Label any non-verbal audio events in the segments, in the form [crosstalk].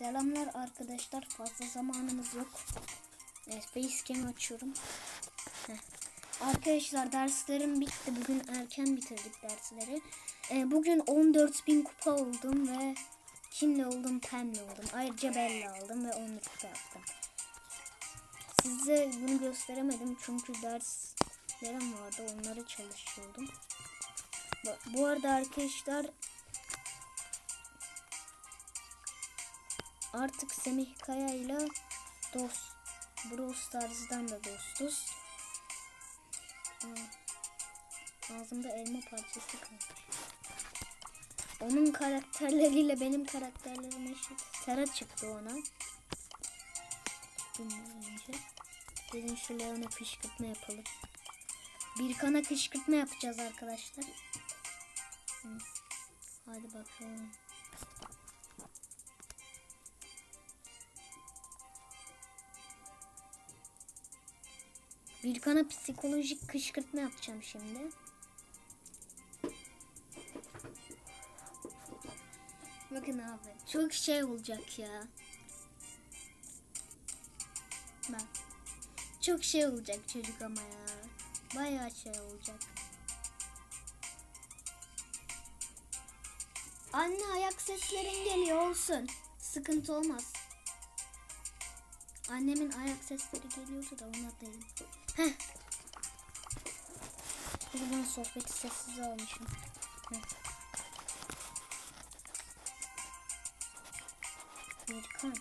Selamlar arkadaşlar. Fazla zamanımız yok. Evet, Facecam açıyorum. Heh. Arkadaşlar derslerim bitti. Bugün erken bitirdik dersleri. Ee, bugün 14.000 kupa oldum ve kimle oldum? Pem'le oldum. Ayrıca Bella aldım ve 10 kupa yaptım. Size bunu gösteremedim çünkü derslerim vardı. Onları çalışıyordum. Bu- arada arkadaşlar Artık Semih Kaya ile dost Brawl Stars'dan da dostuz. Ağzımda elma parçası kalmış. Onun karakterleriyle benim karakterlerim eşit. Tera çıktı ona. Bundan önce. Gelin şu Leon'a kışkırtma yapalım. Bir kana kışkırtma yapacağız arkadaşlar. Hı. Hadi bakalım. Birkan'a psikolojik kışkırtma yapacağım şimdi. Bakın abi çok şey olacak ya. Bak. Çok şey olacak çocuk ama ya. Bayağı şey olacak. Anne ayak seslerin geliyor olsun. Sıkıntı olmaz. Annemin ayak sesleri geliyordu da ona değil. Heh. Buradan sohbeti sessiz almışım. Heh. Sen.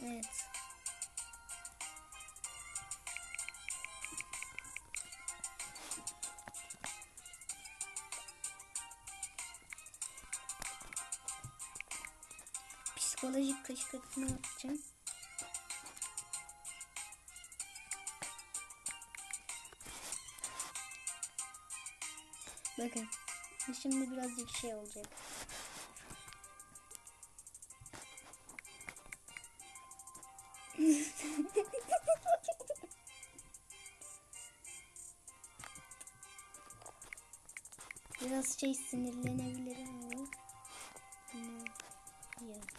evet. [laughs] Psikolojik kışkırtma yapacağım. Bakın. Şimdi birazcık şey olacak. [laughs] Biraz şey sinirlenebilirim ama. Ya.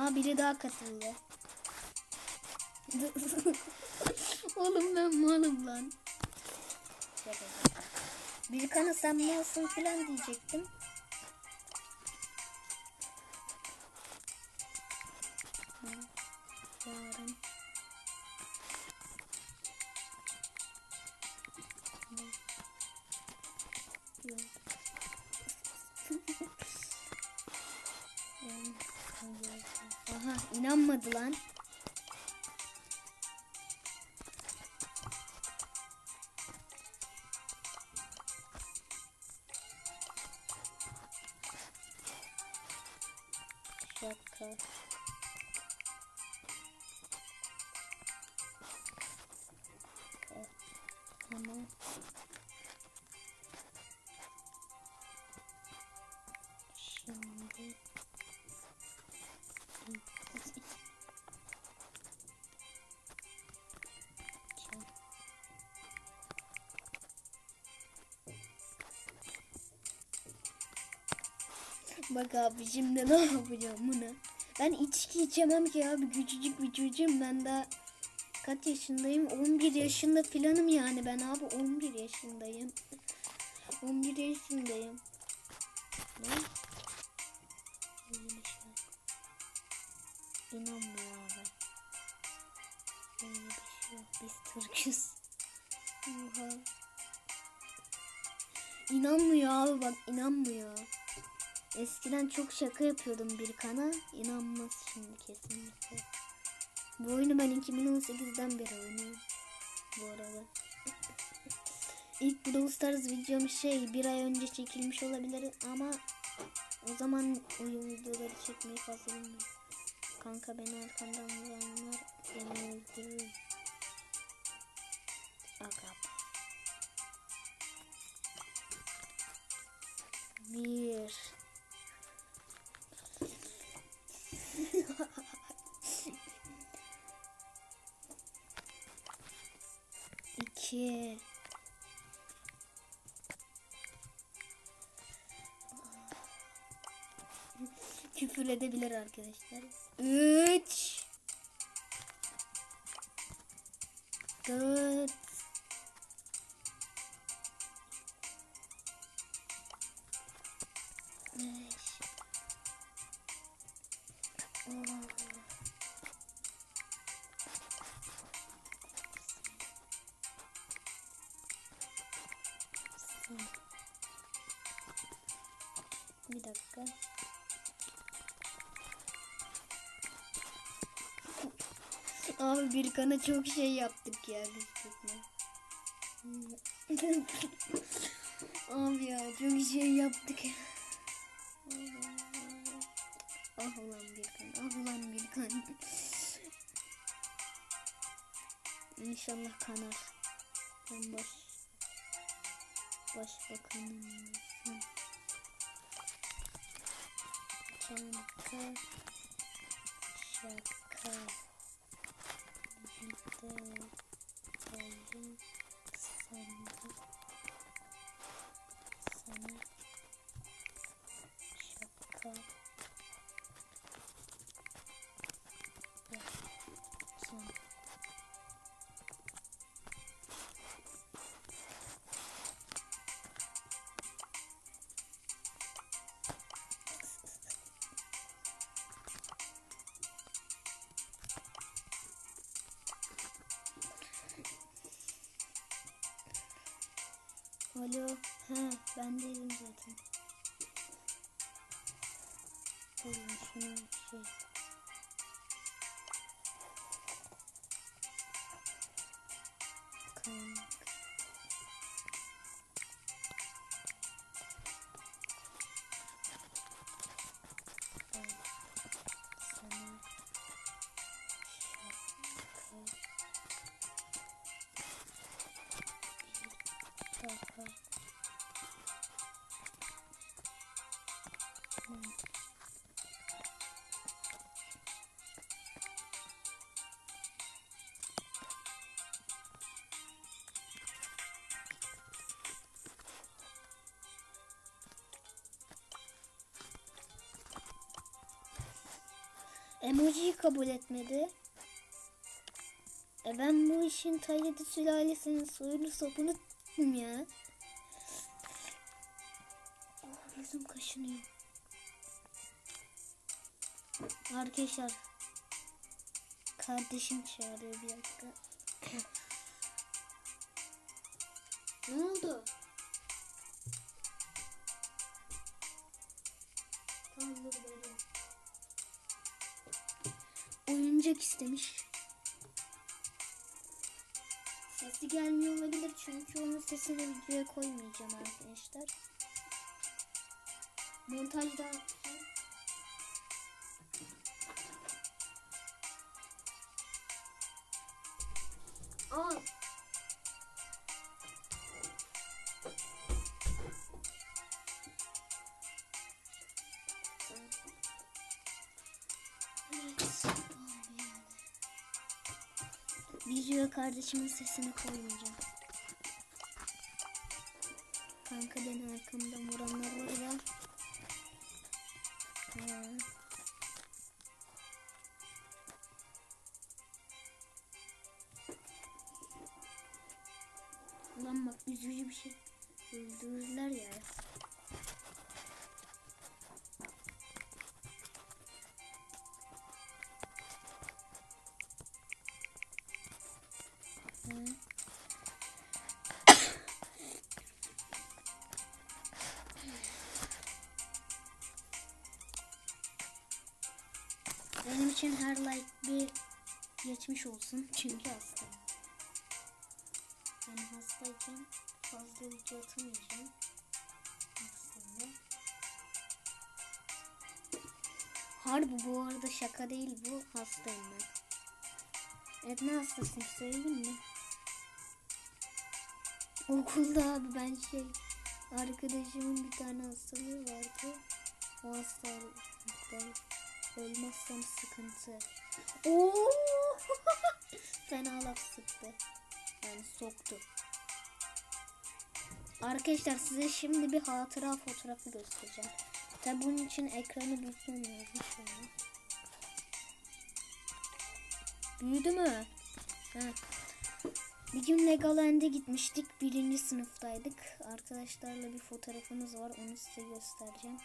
Aa biri daha katıldı. [laughs] Oğlum ben malım lan. Bir kana sen malsın filan diyecektim. Aha inanmadı lan. Şaka. Tamam. Bak abi şimdi ne yapacağım bunu? Ben içki içemem ki abi küçücük bir çocuğum ben daha kaç yaşındayım? 11 yaşında filanım yani ben abi 11 yaşındayım. 11 yaşındayım. Ne? İnanmıyor abi. Öyle bir şey yok. Biz Türk'üz. Oha. İnanmıyor abi bak inanmıyor. Eskiden çok şaka yapıyordum bir kana. İnanmaz şimdi kesinlikle. Bu oyunu ben 2018'den beri oynuyorum. Bu arada. [laughs] İlk Brawl Stars videom şey bir ay önce çekilmiş olabilir ama o zaman oyun videoları çekmeyi fazla bilmiyorum. Kanka beni arkamdan vuranlar beni öldürür. 2 Küfür edebilir arkadaşlar. 3 4 dakika. Abi bir kana çok şey yaptık ya biz çocuklar. Abi ya çok şey yaptık. Ah ulan bir kan, ah ulan bir kan. İnşallah kanar. Ben baş başbakanım. Şaka şaka Gidelim Alo. He, ben değilim zaten. Oğlum şunu şey. Emojiyi kabul etmedi. E ben bu işin Tayyidi sülalesinin soyunu sopunu [laughs] ya. Oh, yüzüm kaşınıyor. Arkadaşlar. Kardeşim çağırıyor bir dakika. [clears throat] ne oldu? Tamam dur. Oyuncak istemiş. Sesi gelmiyor olabilir çünkü onun sesini videoya koymayacağım arkadaşlar. Montajda kardeşimin sesini koymayacağım. Kanka beni arkamdan vuranlar var ya. Ulan bak üzücü bir şey. Öldürürler ya. Like bir geçmiş olsun çünkü hastayım. Yani hastayken fazla video atamayacağım. Aslında. Harbi bu arada şaka değil bu hastayım ben. Evet ne hastasın söyleyeyim mi? Okulda abi ben şey arkadaşımın bir tane hastalığı vardı. O hastalıktan ölmezsem sıkıntı. Oo! [laughs] Fena laf sıktı. Yani soktu. Arkadaşlar size şimdi bir hatıra fotoğrafı göstereceğim. Tabi bunun için ekranı büyütmem lazım şöyle. Büyüdü mü? Heh. Bir gün Legoland'e gitmiştik. Birinci sınıftaydık. Arkadaşlarla bir fotoğrafımız var. Onu size göstereceğim.